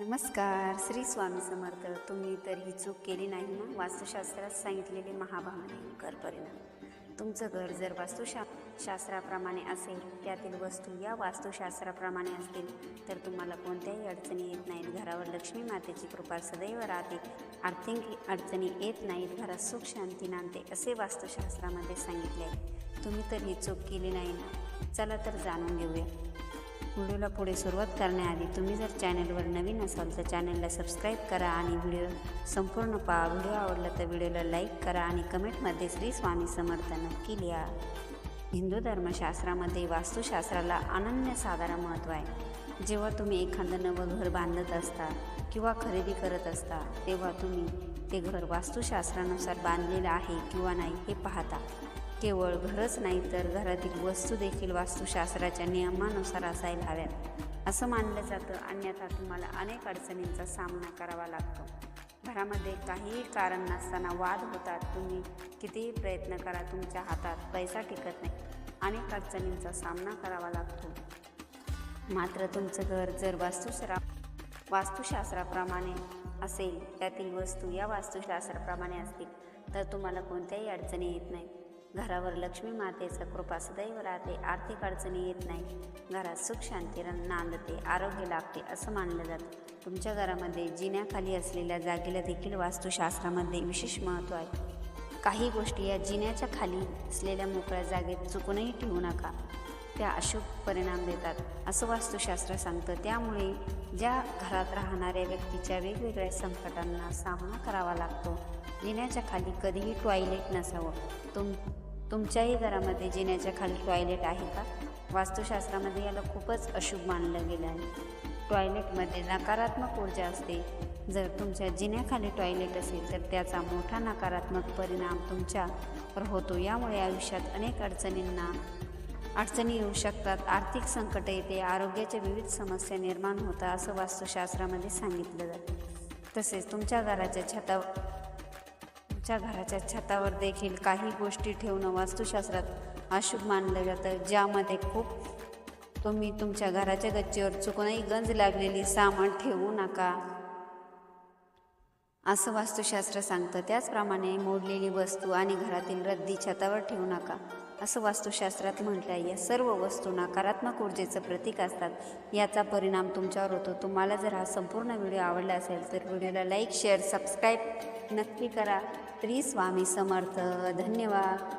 नमस्कार. श्री स्वामी समर्थ. तुम्ही तर ही चूक केली नाही ना? वास्तुशास्त्रात सांगितलेले महाभावाने कर परिणाम. तुमचं घर जर वास्तुशा शास्त्राप्रमाणे असेल त्यातील वस्तू या वास्तुशास्त्राप्रमाणे असतील तर तुम्हाला कोणत्याही अडचणी येत नाहीत. घरावर लक्ष्मी मातेची कृपा सदैव राहते. आर्थिक अडचणी येत नाहीत. घरात सुख शांती नांदते असे वास्तुशास्त्रामध्ये सांगितले आहे. तुम्ही तर ही चूक केली नाही ना? चला तर जाणून घेऊया. व्हिडिओला पुढे सुरुवात करण्याआधी तुम्ही जर चॅनलवर नवीन असाल तर चॅनलला सबस्क्राईब करा आणि व्हिडिओ संपूर्ण पहा. व्हिडिओ आवडला तर व्हिडिओला लाईक करा आणि कमेंटमध्ये श्री स्वामी समर्थ नक्की लिहा. हिंदू धर्मशास्त्रामध्ये वास्तुशास्त्राला अनन्यसाधारण महत्त्व आहे. जेव्हा तुम्ही एखादं नवं घर बांधत असता किंवा खरेदी करत असता तेव्हा तुम्ही ते घर वास्तुशास्त्रानुसार बांधलेलं आहे किंवा नाही हे पाहता. केवळ घरच नाही तर घरातील वस्तू देखील वास्तुशास्त्राच्या नियमानुसार असायला हव्यात. असं मानलं जातं. अन्यथा तुम्हाला अनेक अडचणींचा सामना करावा लागतो. घरामध्ये काहीही कारण नसताना वाद होतात. तुम्ही कितीही प्रयत्न करा तुमच्या हातात पैसा टिकत नाही. अनेक अडचणींचा सामना करावा लागतो. मात्र तुमचं घर जर वास्तुशरा वास्तुशास्त्राप्रमाणे असेल त्यातील वस्तू या वास्तुशास्त्राप्रमाणे असतील तर तुम्हाला कोणत्याही अडचणी येत नाही घरावर लक्ष्मी मातेचा कृपा सदैव राहते आर्थिक अडचणी येत नाही. घरात सुख शांती नांदते आरोग्य लाभते असं मानलं जातं. तुमच्या घरामध्ये जिन्याखाली असलेल्या जागेला देखील वास्तुशास्त्रामध्ये विशेष महत्त्व आहे. काही गोष्टी या जिन्याच्या खाली असलेल्या मोकळ्या जागेत चुकूनही ठेवू नका. त्या अशुभ परिणाम देतात. असं वास्तुशास्त्र सांगतं. त्यामुळे ज्या घरात राहणाऱ्या व्यक्तीच्या वेगवेगळ्या संकटांना सामना करावा लागतो. जिन्याच्या खाली कधीही टॉयलेट नसावं. तुम तुमच्याही घरामध्ये जिन्याच्या खाली टॉयलेट आहे का? वास्तुशास्त्रामध्ये याला खूपच अशुभ मानलं गेलं आहे. टॉयलेटमध्ये नकारात्मक ऊर्जा असते. जर तुमच्या जिन्याखाली टॉयलेट असेल तर त्याचा मोठा नकारात्मक परिणाम तुमच्यावर होतो. यामुळे आयुष्यात अनेक अडचणींना अडचणी येऊ शकतात. आर्थिक संकट येते. आरोग्याच्या विविध समस्या निर्माण होतात असं वास्तुशास्त्रामध्ये सांगितलं जातं. तसेच तुमच्या घराच्या छता तुमच्या घराच्या छतावर देखील काही गोष्टी ठेवणं वास्तुशास्त्रात अशुभ मानलं जातं. ज्यामध्ये खूप तुम्ही तुमच्या घराच्या गच्चीवर चुकूनही गंज लागलेली सामान ठेवू नका असं वास्तुशास्त्र सांगतं. त्याचप्रमाणे मोडलेली वस्तू आणि घरातील रद्दी छतावर ठेवू नका. असं वास्तुशास्त्रात म्हटलं आहे या सर्व वस्तू नकारात्मक ऊर्जेचं प्रतीक असतात. याचा परिणाम तुमच्यावर होतो. तुम्हाला जर हा संपूर्ण व्हिडिओ आवडला असेल तर व्हिडिओला लाईक शेअर सबस्क्राईब नक्की करा. श्री स्वामी समर्थ. धन्यवाद.